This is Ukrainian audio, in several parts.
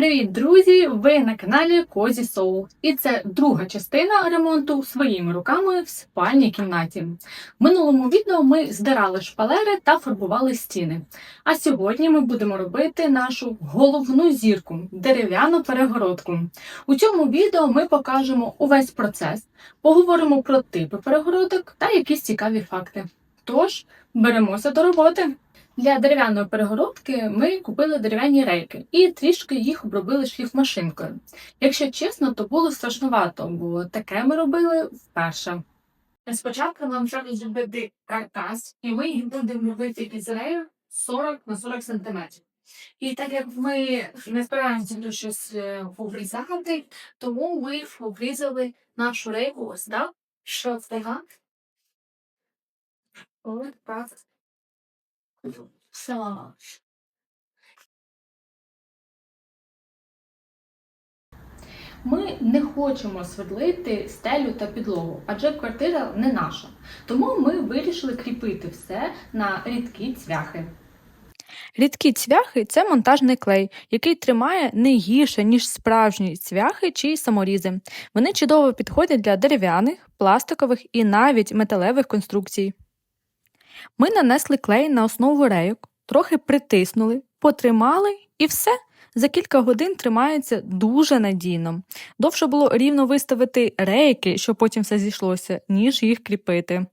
Привіт, друзі! Ви на каналі Козі Соул. І це друга частина ремонту своїми руками в спальній кімнаті. В минулому відео ми здирали шпалери та фарбували стіни. А сьогодні ми будемо робити нашу головну зірку дерев'яну перегородку. У цьому відео ми покажемо увесь процес, поговоримо про типи перегородок та якісь цікаві факти. Тож, беремося до роботи. Для дерев'яної перегородки ми купили дерев'яні рейки і трішки їх обробили шліфмашинкою. Якщо чесно, то було страшнувато, бо таке ми робили вперше. Спочатку нам треба зробити каркас, і ми їх будемо робити із рею 40 на 40 см. І так як ми не збираємося тут щось е, обрізати, тому ми обрізали нашу рейку ось так, що так. Ось так. Все. Ми не хочемо свердлити стелю та підлогу, адже квартира не наша. Тому ми вирішили кріпити все на рідкі цвяхи. Рідкі цвяхи це монтажний клей, який тримає не гірше, ніж справжні цвяхи чи саморізи. Вони чудово підходять для дерев'яних, пластикових і навіть металевих конструкцій. Ми нанесли клей на основу рейок, трохи притиснули, потримали і все. За кілька годин тримається дуже надійно. Довше було рівно виставити рейки, щоб потім все зійшлося, ніж їх кріпити.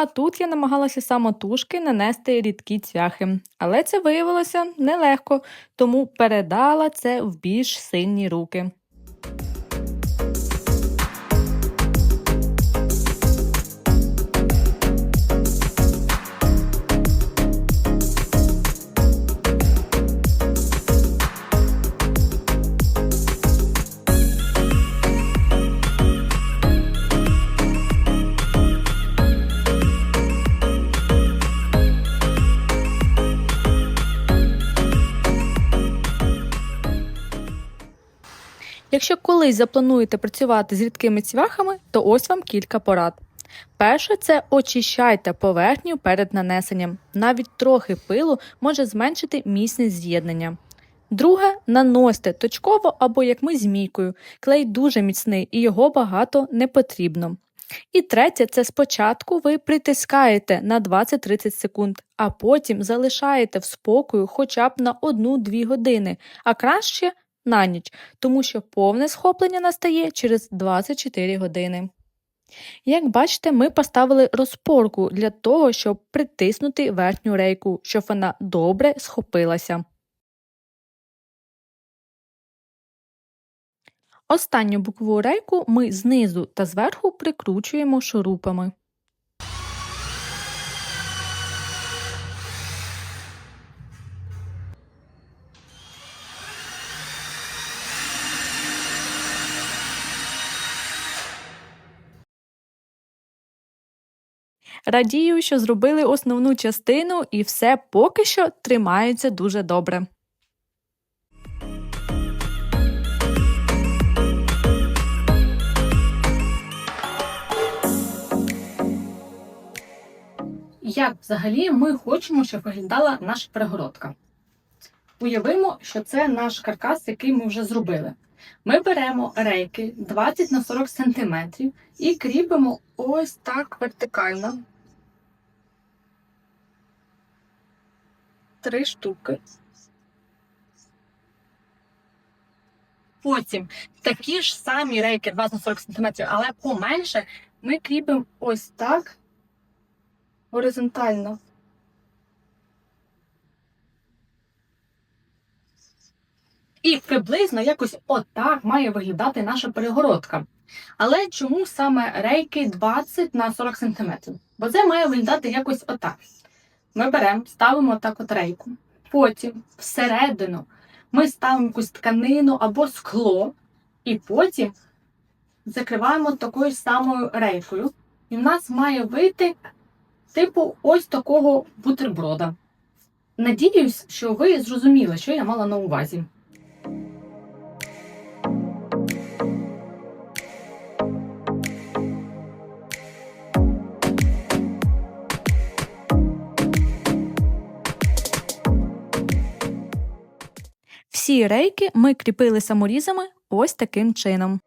А тут я намагалася самотужки нанести рідкі цвяхи, але це виявилося нелегко, тому передала це в більш сильні руки. Якщо колись заплануєте працювати з рідкими цвяхами, то ось вам кілька порад. Перше це очищайте поверхню перед нанесенням. Навіть трохи пилу може зменшити міцність з'єднання. Друге наносьте точково або як ми змійкою. Клей дуже міцний і його багато не потрібно. І третє це спочатку ви притискаєте на 20-30 секунд, а потім залишаєте в спокою хоча б на 1-2 години, а краще на ніч, тому що повне схоплення настає через 24 години. Як бачите, ми поставили розпорку для того, щоб притиснути верхню рейку, щоб вона добре схопилася. Останню бокову рейку ми знизу та зверху прикручуємо шурупами. Радію, що зробили основну частину і все поки що тримається дуже добре. Як взагалі ми хочемо, щоб виглядала наша перегородка? Уявимо, що це наш каркас, який ми вже зробили. Ми беремо рейки 20 на 40 см і кріпимо ось так вертикально. Три штуки. Потім такі ж самі рейки 20 на 40 см, але поменше, ми кріпимо ось так горизонтально. І приблизно якось отак має виглядати наша перегородка. Але чому саме рейки 20 на 40 см? Бо це має виглядати якось отак. Ми беремо, ставимо так от рейку. Потім всередину ми ставимо якусь тканину або скло, і потім закриваємо такою самою рейкою. І в нас має вийти типу ось такого бутерброда. Надіюсь, що ви зрозуміли, що я мала на увазі. Всі рейки ми кріпили саморізами ось таким чином.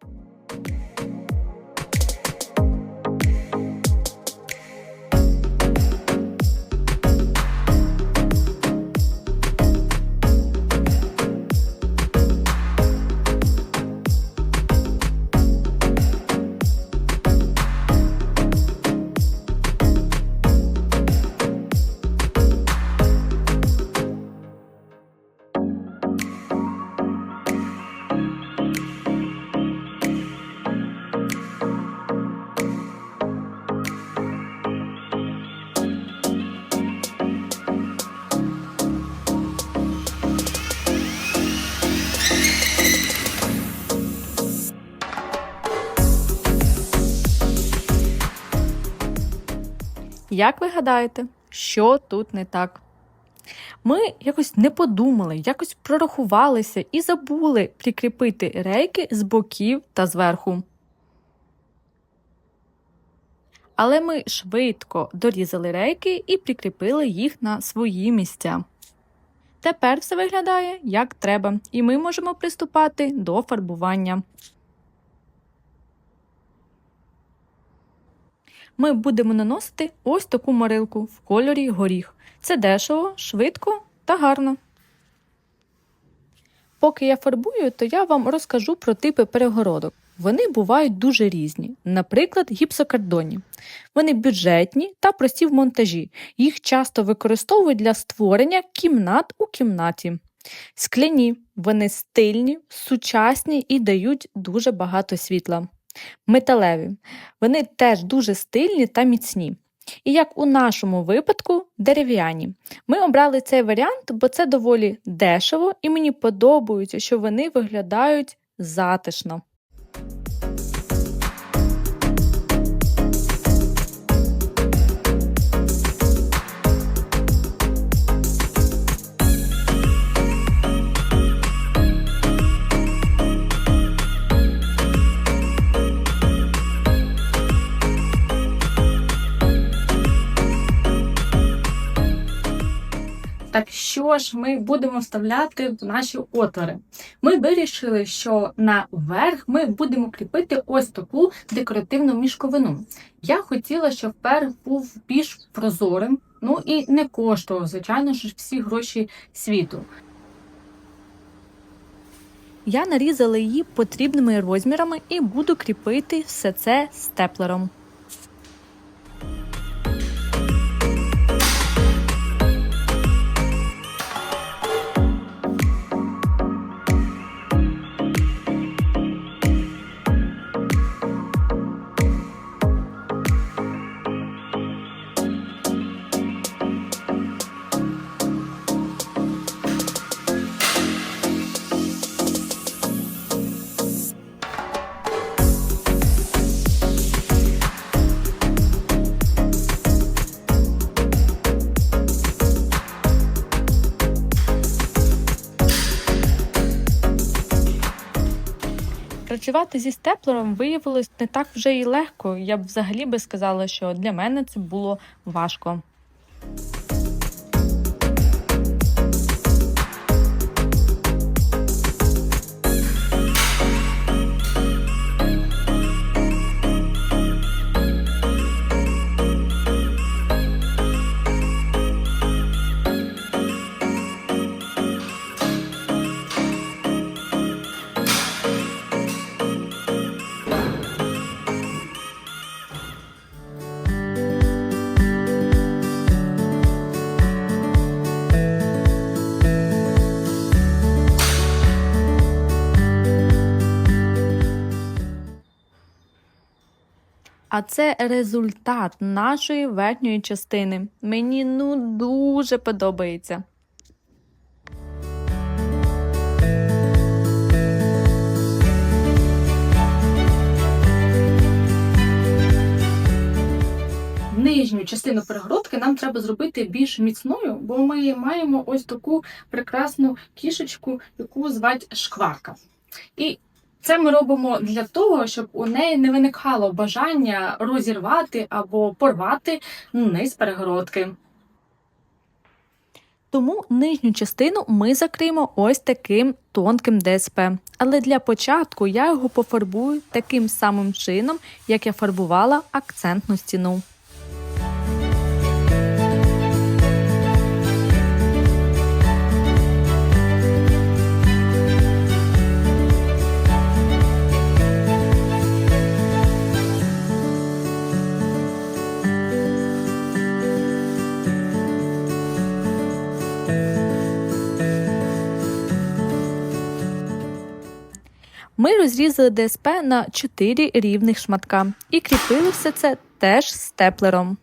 Як ви гадаєте, що тут не так? Ми якось не подумали, якось прорахувалися і забули прикріпити рейки з боків та зверху. Але ми швидко дорізали рейки і прикріпили їх на свої місця. Тепер все виглядає як треба, і ми можемо приступати до фарбування. Ми будемо наносити ось таку морилку в кольорі горіх. Це дешево, швидко та гарно. Поки я фарбую, то я вам розкажу про типи перегородок. Вони бувають дуже різні, наприклад, гіпсокардонні. Вони бюджетні та прості в монтажі. Їх часто використовують для створення кімнат у кімнаті. Скляні, вони стильні, сучасні і дають дуже багато світла металеві. Вони теж дуже стильні та міцні. І як у нашому випадку, дерев'яні. Ми обрали цей варіант, бо це доволі дешево, і мені подобається, що вони виглядають затишно. Що ж ми будемо вставляти в наші отвори? Ми вирішили, що на верх ми будемо кріпити ось таку декоративну мішковину. Я хотіла, щоб верх був більш прозорим, ну і не коштував, звичайно ж, всі гроші світу. Я нарізала її потрібними розмірами і буду кріпити все це степлером. Працювати зі степлером виявилось не так вже й легко. Я б взагалі би сказала, що для мене це було важко. А це результат нашої верхньої частини. Мені ну дуже подобається. Нижню частину перегородки нам треба зробити більш міцною, бо ми маємо ось таку прекрасну кішечку, яку звать шкварка. І це ми робимо для того, щоб у неї не виникало бажання розірвати або порвати низ перегородки. Тому нижню частину ми закриємо ось таким тонким ДСП. Але для початку я його пофарбую таким самим чином, як я фарбувала акцентну стіну. Ми розрізали ДСП на 4 рівних шматка і кріпили все це теж степлером.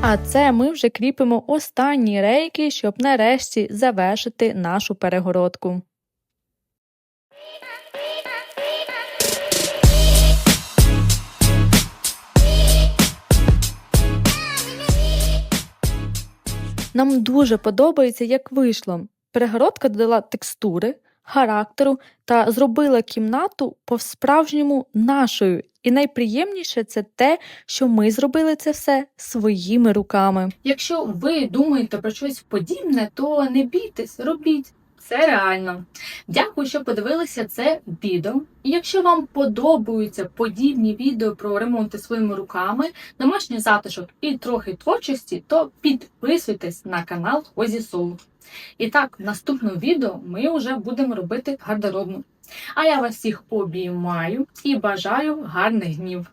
А це ми вже кріпимо останні рейки, щоб нарешті завершити нашу перегородку. Нам дуже подобається, як вийшло. Перегородка додала текстури, характеру та зробила кімнату по-справжньому нашою. І найприємніше це те, що ми зробили це все своїми руками. Якщо ви думаєте про щось подібне, то не бійтесь, робіть. Це реально. Дякую, що подивилися це відео. Якщо вам подобаються подібні відео про ремонти своїми руками, домашній затишок і трохи творчості, то підписуйтесь на канал Озі Соу. І так, в наступному відео ми вже будемо робити гардеробну. А я вас всіх обіймаю і бажаю гарних днів.